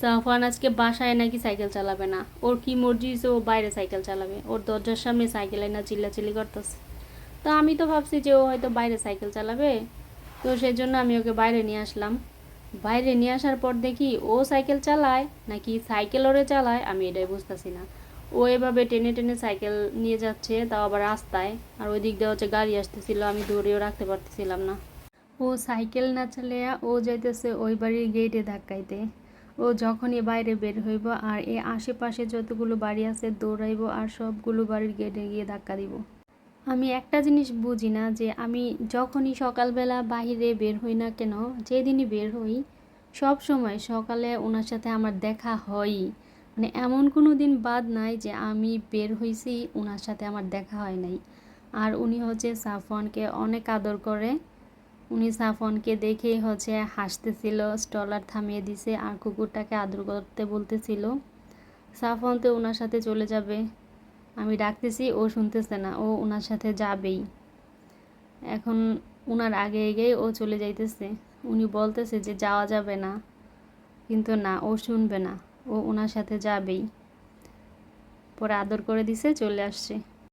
সাফওয়ান আজকে বাসায় নাকি সাইকেল চালাবে না। ওর কি মর্জি ও বাইরে সাইকেল চালাবে? ওর দরজার সামনে সাইকেল না চিল্লাচিল্লি করতেছে। তো আমি তো ভাবছি যে ও হয়তো বাইরে সাইকেল চালাবে। তো সেই জন্য আমি ওকে বাইরে নিয়ে আসলাম। বাইরে নিয়ে আসার পর দেখি ও সাইকেল চালায় নাকি সাইকেল ওরে চালায়, আমি এটাই বুঝতেছি না। ও এভাবে টেনে টেনে সাইকেল নিয়ে যাচ্ছে, তাও আবার রাস্তায়। আর ওই দিক দিয়ে হচ্ছে গাড়ি আসতেছিল, আমি দৌড়েও রাখতে পারতেছিলাম না। ও সাইকেল না চালিয়া ও যাইতেছে ওই বাড়ির গেটে ধাক্কাইতে। ও যখনই বাইরে বের হইব আর এ আশেপাশে যতগুলো বাড়ি আছে দৌড়াইব আর সবগুলো বাড়ির গেটে গিয়ে ধাক্কা দিব। আমি একটা জিনিস বুঝি না যে আমি যখনই সকালবেলা বাইরে বের হই না কেন, যেদিনই বের হই, সব সময় সকালে ওনার সাথে আমার দেখা হয়ই। মানে এমন কোনো দিন বাদ নাই যে আমি বের হইছি, ওনার সাথে আমার দেখা হয় নাই। আর উনি হচ্ছে সাফওয়ানকে অনেক আদর করে। উনি সাফনকে দেখেই হচ্ছে হাসতেছিল, স্টলার থামিয়ে দিছে আর কুকুরটাকে আদর করতে বলতেছিল সাফন তো ওনার সাথে চলে যাবে। আমি ডাকতেছি, ও শুনতেছে না, ও ওনার সাথে যাবেই। এখন ওনার আগে এগেই ও চলে যাইতেছে। উনি বলতেছে যে যাওয়া যাবে না, কিন্তু না, ও শুনবে না, ও ওনার সাথে যাবেই। পরে আদর করে দিছে, চলে আসছে।